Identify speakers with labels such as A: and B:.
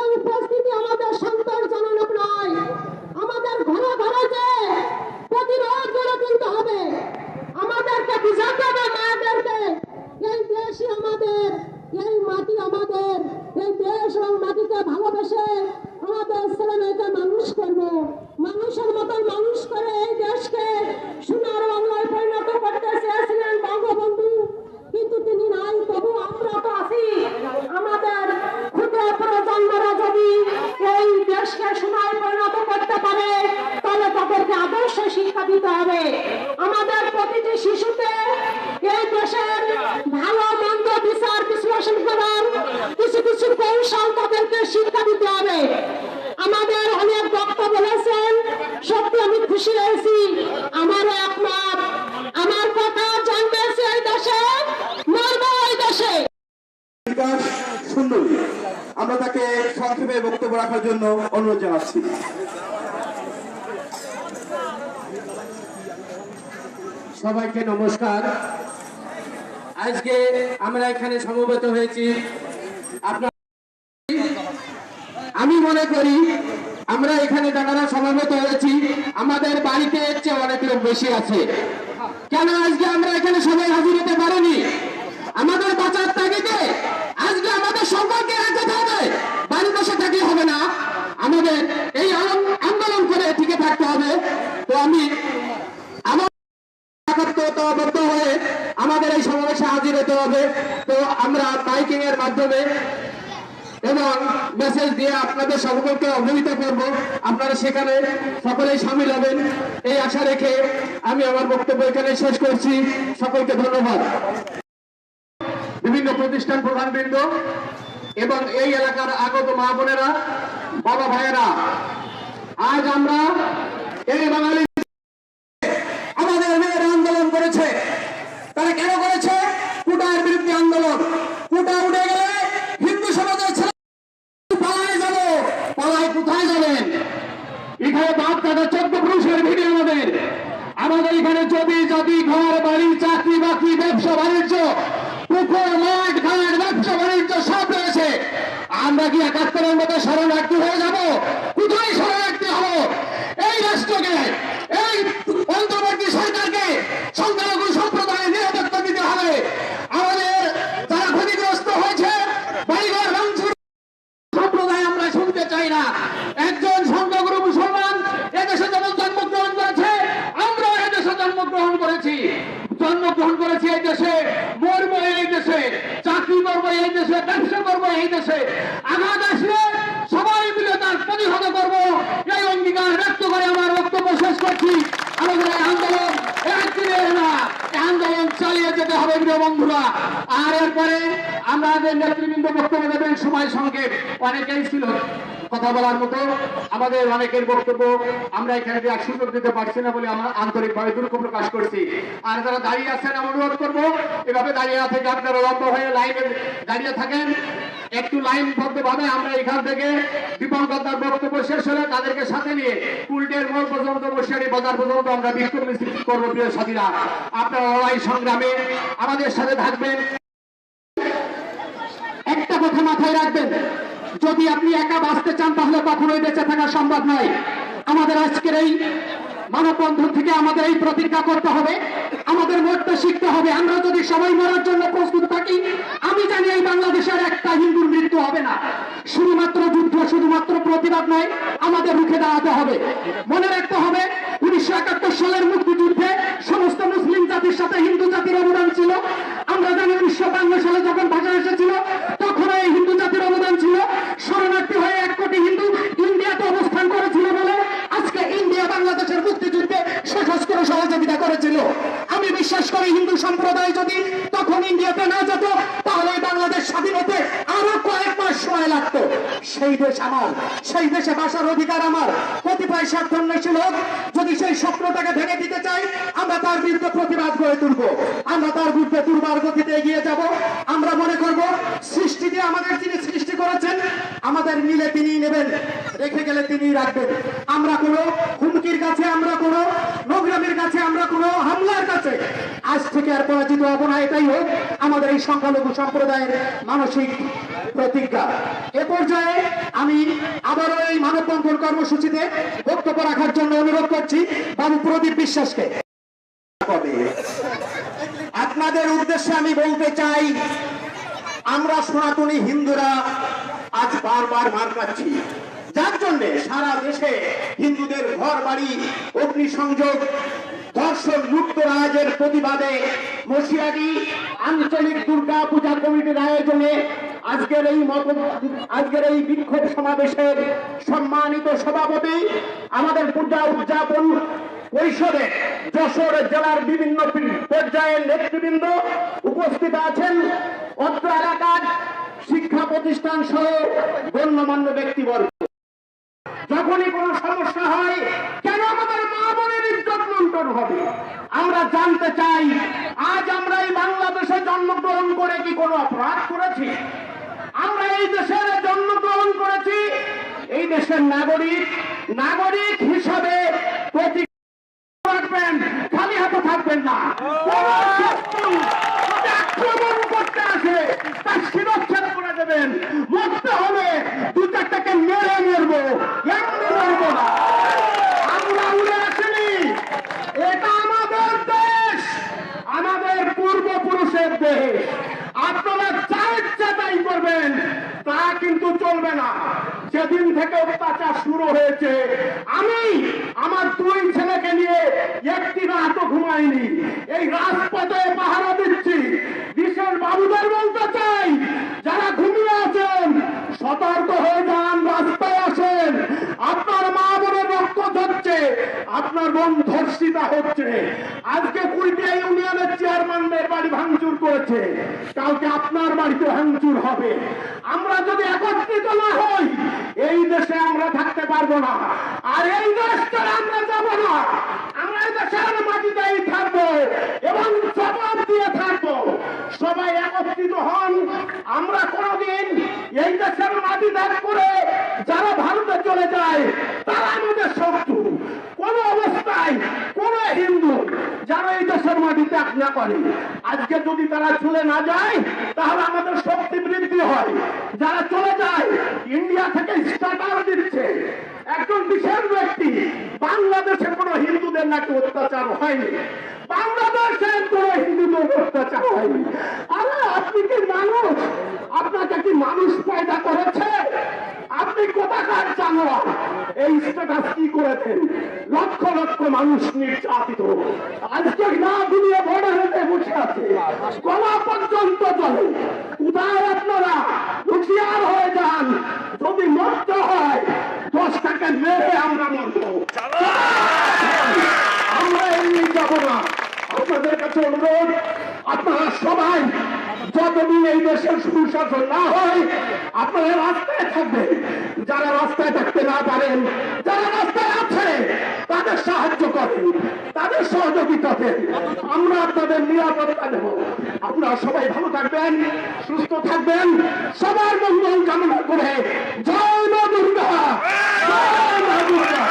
A: এই উপস্থিতি আমাদের সন্তোষজনক নয়। আমাদের ঘরে ঘরে যে হবে, আমাদেরকে বুঝাতে হবে মায়েদেরকে, এই দেশই আমাদের, এই মাটি আমাদের, এই দেশ এবং মাটিকে ভালোবেসে আমাদের ছেলে মেয়েকে মানুষ করব মানুষের মতন মানুষ করে এই দেশকে সোনার বাংলায় পরিণত করতে চেয়েছিলেন বঙ্গবন্ধু কিন্তু তিনি নাই তবু আমরা তো আছি আমাদের ক্ষুদ্র প্রজন্মরা যদি এই দেশকে সোনায় পরিণত করতে পারে তাহলে তাদেরকে আদর্শ শিক্ষা দিতে হবে আমাদের প্রতিটি শিশুতে এই দেশের ভালো মন্দ বিচার বিশ্লেষণ করার কিছু কিছু কৌশল তাদেরকে শিক্ষা দিতে হবে। আমাদের অনেক বক্তা বলেছেন সত্যি আমি খুশি হয়েছি। আমার একমত আমার কথা জানতেছে এই দেশে মরবো এই দেশে।
B: সুন্দরী আমরা তাকে সংক্ষেপে বক্তব্য রাখার জন্য অনুরোধ জানাচ্ছি।
C: সবাইকে নমস্কার। আজকে আমরা এখানে সমবেত হয়েছি আপনার আমি মনে করি, আমরা এখানে যারা সমবেত হয়েছি। আমাদের বাড়িতে এর চেয়ে অনেক লোক বেশি আছে। কেন আজকে আমরা এখানে সবাই হাজির হতে পারিনি? আমাদের বাঁচার তাগিদে আজকে আমাদের এক হতে হবে, বাড়ি বসে থাকলে হবে না। আমাদের এই আন্দোলন- করে টিকে থাকতে হবে। তো আমি আমাদের এই সমাবেশে হাজির হতে হবে। তো আমরা মাইকিং এর মাধ্যমে এবং মেসেজ দিয়ে আপনাদের সকলকে অবহিত করব। আপনারা সেখানে সকলেই সামিল হবেন। এই আশা রেখে আমি আমার বক্তব্য এখানে শেষ করছি। সকলকে ধন্যবাদ। বিভিন্ন প্রতিষ্ঠান প্রধানবৃন্দ এবং এই এলাকার আগত মা বোনেরা, বাবা ভাইয়েরা, আজ আমরা এই বাঙালি আমাদের মেয়েরা আন্দোলন করেছে তারা কেন করেছে কুটার বিরুদ্ধে আন্দোলন কুটা উঠে গেলে হিন্দু সমাজের ছেলে পালায় যাব পালায় কোথায় যাবেন এখানে বাপ দাদা চোদ্দ পুরুষের ভিড়ে আমাদের আমাদের এখানে জমি জাতি ঘর বাড়ি চাকরি বাকরি ব্যবসা বাণিজ্য, পুকুর, মাঠ, ঘাট, ব্যবসা, বাণিজ্য, সব রয়েছে। আমরা কি একাত্তরের মতো শরণার্থী হয়ে যাব? কোথায় শরণার্থী হব? এই রাষ্ট্রকে এই অন্তর্বর্তী সরকারকে সংখ্যালঘু সম্প্রদায়ের নিরাপত্তা দিতে হবে আমাদের যারা ক্ষতিগ্রস্ত হয়েছে বাড়িঘর ভাঙচুর সম্প্রদায় আমরা শুনতে চাই না একজন সংখ্যাগুরু মুসলমান এদেশে যেমন জন্মগ্রহণ করেছে আমরা এদেশে জন্মগ্রহণ করেছি জন্মগ্রহণ করেছি এই দেশে মরবো এই দেশে চাকরি করব এই দেশে ব্যবসা করব, এই দেশে আঘাত আসলে সবাই মিলে তার প্রতিহত করব। এই অঙ্গীকার ব্যক্ত করে আমার বক্তব্য শেষ করছি। আমাদের এই আন্দোলন একদিনের আন্দোলন চালিয়ে যেতে হবে বন্ধুরা। আর এরপরে আমাদের নেতৃবৃন্দ বক্তব্য দেবেন, সময় সংক্ষেপ, অনেকেই ছিল। কথা বলার মতো আমাদের অনেকের বক্তব্য আমরা এখানে সুযোগ দিতে পারছি না বলে আমরা আন্তরিকভাবে দুঃখ প্রকাশ করছি। আর যারা দাঁড়িয়ে আছেন অনুরোধ করব, এভাবে দাঁড়িয়ে থেকে আপনারা লম্বা হয়ে লাইনে দাঁড়িয়ে থাকেন। একটু লাইন ভাবে আমরা এখান থেকে দীপঙ্কর দার বক্তব্য শেষ হলে তাদেরকে সাথে নিয়ে কুলটের মোড় পর্যন্ত বসিয়ারি বাজার পর্যন্ত আমরা বিক্ষোভ মিছিল করব, প্রিয় সাথীরা। আপনারা লড়াই সংগ্রামে আমাদের সাথে থাকবেন একটা কথা মাথায় রাখবেন যদি আপনি একা বাঁচতে চান, তাহলে কখনোই বেঁচে থাকা সম্ভব নয়। আমাদের আজকের এই মানববন্ধন থেকে আমাদের এই প্রতিজ্ঞা করতে হবে। আমাদের মরতে শিখতে হবে। আমরা যদি সবাই মরার জন্য প্রস্তুত থাকি, আমি জানি এই বাংলাদেশের একটা হিন্দুর মৃত্যু হবে না। শুধুমাত্র যুদ্ধ, শুধুমাত্র প্রতিবাদ নয়, আমাদের রুখে দাঁড়াতে হবে। মনে রাখতে হবে সম্প্রদায় যদি তখন ইন্ডিয়াতে না যেত, তাহলে বাংলাদেশ স্বাধীন হতে আরও কয়েক মাস সময় লাগতো। সেই দেশ আমার, সেই দেশে বাসার অধিকার আমার। কতিপয় স্বার্থান্বেষী লোক যদি সেই স্বপ্নটাকে ভেঙে দিতে চাই আমরা তার বিরুদ্ধে প্রতিবাদ গড়ে তুলবো। আমরা তার বিরুদ্ধে দুর্বার গতিতে এগিয়ে যাব। আমরা মনে করব, সৃষ্টি দিয়ে আমাদের যিনি সৃষ্টি করেছেন, আমাদের নিলে তিনি নেবেন, রেখে গেলে তিনি রাখবেন। আমরা কোনো হুমকির কাছে আমরা কোনো নোংরামের কাছে আমরা কোনো হামলার কাছে আজ থেকে আর পরাজিত হব না, এটাই হোক আমাদের এই সংখ্যালঘু সম্প্রদায়ের মানসিক
B: প্রতিজ্ঞা।
C: এ পর্যায়ে আমি আবারও এই মানববন্ধন কর্মসূচিতে বক্তব্য রাখার জন্য অনুরোধ করছি বাবু প্রদীপ বিশ্বাসকে।
B: আপনাদের উদ্দেশ্যে আমি বলতে চাই, আমরা সনাতনী হিন্দুরা আজ বারবার মার খাচ্ছি। যার জন্য সারা দেশে হিন্দুদের ঘর বাড়ি অগ্নিসংযোগ ধর্ষণ লুপ্তরাজের প্রতিবাদে মশিয়ারি আঞ্চলিক দুর্গা পূজা কমিটির আয়োজনে আজকের এই মত, আজকের এই বিক্ষোভ সমাবেশের সম্মানিত সভাপতি আমাদের পূজা উদযাপন পরিষদে যশোর জেলার বিভিন্ন পর্যায়ের নেতৃবৃন্দ উপস্থিত আছেন। অত্র এলাকার শিক্ষা প্রতিষ্ঠান সহ গণ্যমান্য ব্যক্তিবর্গ। যখনই কোনো সমস্যা হয়, কেন আমাদের মা বোনের ইজ্জত লুণ্ঠন হবে? আমরা জানতে চাই, আজ আমরা এই বাংলাদেশে জন্মগ্রহণ করে কি কোনো অপরাধ করেছি? আমরা এই দেশের জন্মগ্রহণ করেছি, এই দেশের নাগরিক নাগরিক হিসাবে প্রতি রাখবেন খালি হাতে থাকবেন না। আক্রমণ করতে আসে, তার শিরচ্ছেদ করে দেবেন। মরতে হবে দু চারটাকে মেরে মরবো এমনি মরবো না আমি আমার দুই ছেলেকে নিয়ে একটি রাতও ঘুমাইনি। এই রাজপথে পাহারা দিচ্ছি। বিশেষ বাবুদের বলতে চাই, যারা ঘুমিয়ে আছেন, সতর্ক হয়ে যান রাস্তায় আসেন আপনার মা বোনের রক্ত ঝরছে আপনার বোন ধর্ষিতা হচ্ছে। আজকে কুড়িটিয়া ইউনিয়নের চেয়ারম্যানদের বাড়ি ভাঙচুর করেছে। কালকে আপনার বাড়িতে ভাঙচুর হবে। আমরা যদি একত্রিত না হই, এই দেশে আমরা থাকতে পারব না। আর এই দেশ আমরা যাব না। আমরা এই দেশের মাটিতেই থাকব এবং জবাব দিয়ে থাকব। সবাই একত্রিত হন। আমরা কোনোদিন এই দেশের মাটি ত্যাগ করে যারা ভারতে চলে যায়, তারা আমাদের শত্রু কোন অবস্থায় কোন হিন্দু যারা এই দেশের মাটি ত্যাগ না করে। আজকে যদি তারা চলে না যায়, তাহলে আমাদের শক্তি বৃদ্ধি হয়। যারা চলে যায়, ইন্ডিয়া থেকে স্টার্টার দিচ্ছে। একজন বিশেষ ব্যক্তি বাংলাদেশে কোনো হিন্দুদের নাকি অত্যাচার হয়নি। বাংলাদেশের কোন হিন্দুদের অত্যাচার হয়নি। আরে আপনি কি মানুষ? আপনাকে কি মানুষ পয়দা করেছে? আপনি কোথাকার জানোয়ার? এই স্ট্যাটাস কি করেছেন? লক্ষ লক্ষ মানুষ নির্যাতিত। আজকে না হয়ে আপনাদের কাছে অনুরোধ সবাই যতদিন এই দেশের সুশাসন না হয়, আপনারা রাস্তায় থাকবেন। যারা রাস্তায় থাকতে না পারেন, যারা রাস্তায় আছে তাদের সাহায্য করেন, তাদের সহযোগিতা দেন। আমরা আপনাদের নিরাপত্তা দেব। আপনারা সবাই ভালো থাকবেন, সুস্থ থাকবেন। সবার মঙ্গল কামনা করে জয় মা দুর্গা। জয় মা দুর্গা।